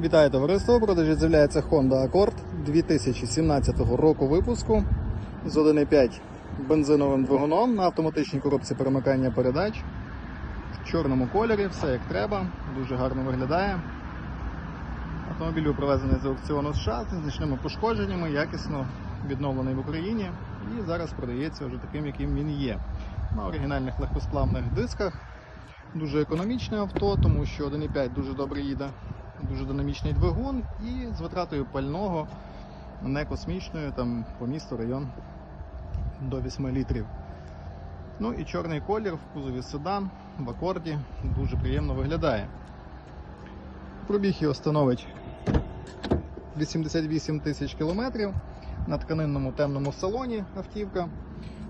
Вітаю товариство! У продажі з'являється Honda Accord 2017 року випуску з 1,5 бензиновим двигуном на автоматичній коробці перемикання передач в чорному кольорі, все як треба, дуже гарно виглядає. Автомобіль привезений з аукціону США з незначними пошкодженнями, якісно відновлений в Україні і зараз продається вже таким, яким він є. На оригінальних легкосплавних дисках. Дуже економічне авто, тому що 1,5 дуже добре їде дуже динамічний двигун і з витратою пального не космічною, там по місту район до 8 літрів. Ну і чорний колір в кузові седан в акорді дуже приємно виглядає. Пробіг його становить 88 тисяч кілометрів на тканинному темному салоні автівка.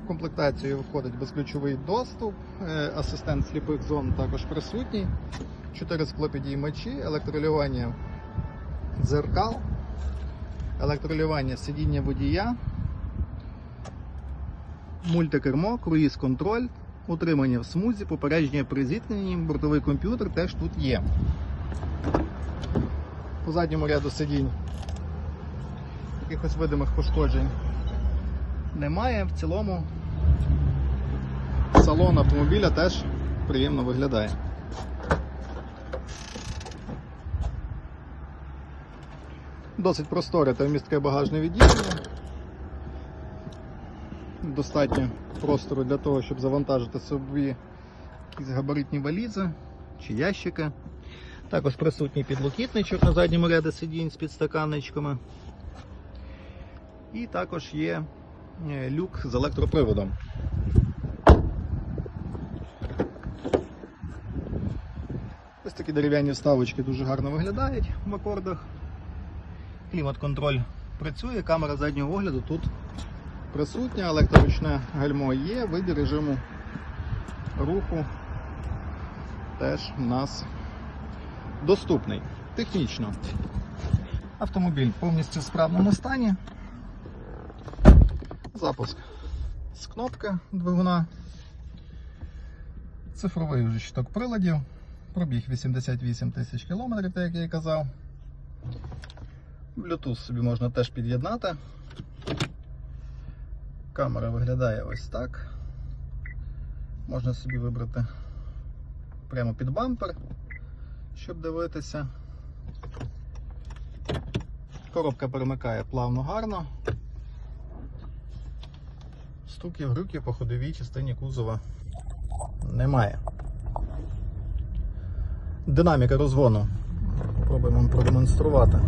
В комплектацію входить безключовий доступ, е, асистент сліпих зон також присутній. 4 склопідіймачі, електролювання дзеркал, електролювання сидіння водія, мультикермо, круїз-контроль, утримання в смузі, попередження при зіткненні, бортовий комп'ютер теж тут є. По задньому ряду сидінь якихось видимих пошкоджень немає. В цілому салон автомобіля теж приємно виглядає. Досить просторе та вмістке багажне відділення. Достатньо простору для того, щоб завантажити собі якісь габаритні валізи чи ящики. Також присутній підлокітничок на задньому ряді сидінь з підстаканничками. І також є е, люк з електроприводом. Ось такі дерев'яні вставочки дуже гарно виглядають в акордах. Клімат-контроль працює, камера заднього огляду тут присутня, електроручне гальмо є, вибір режиму руху теж у нас доступний. Технічно. Автомобіль повністю в справному стані. Запуск з кнопки двигуна. Цифровий вже щиток приладів. Пробіг 88 тисяч кілометрів, так як я і казав. Bluetooth собі можна теж під'єднати. Камера виглядає ось так. Можна собі вибрати прямо під бампер, щоб дивитися. Коробка перемикає плавно гарно. Стуків, грюків по ходовій частині кузова немає. Динаміка розгону. Пробуємо продемонструвати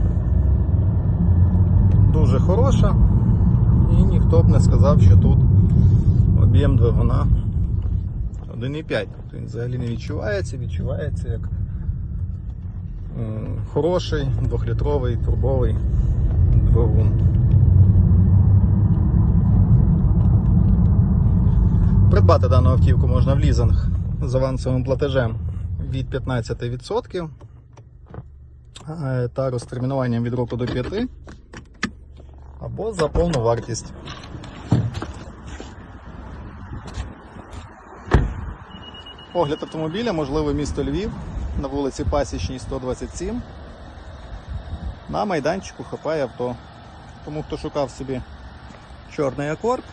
дуже хороша, і ніхто б не сказав, що тут об'єм двигуна 1,5. Тобто він взагалі не відчувається, відчувається як хороший двохлітровий турбовий двигун. Придбати дану автівку можна в лізинг з авансовим платежем від 15% е, та розтермінуванням від року до 5 або за повну вартість. Огляд автомобіля можливо місто Львів на вулиці Пасічній 127. На майданчику хапає авто. Тому хто шукав собі чорний акорд,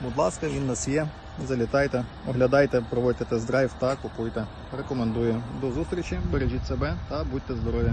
будь ласка, він нас є. Залітайте, оглядайте, проводьте тест-драйв та купуйте. Рекомендую. До зустрічі, бережіть себе та будьте здорові!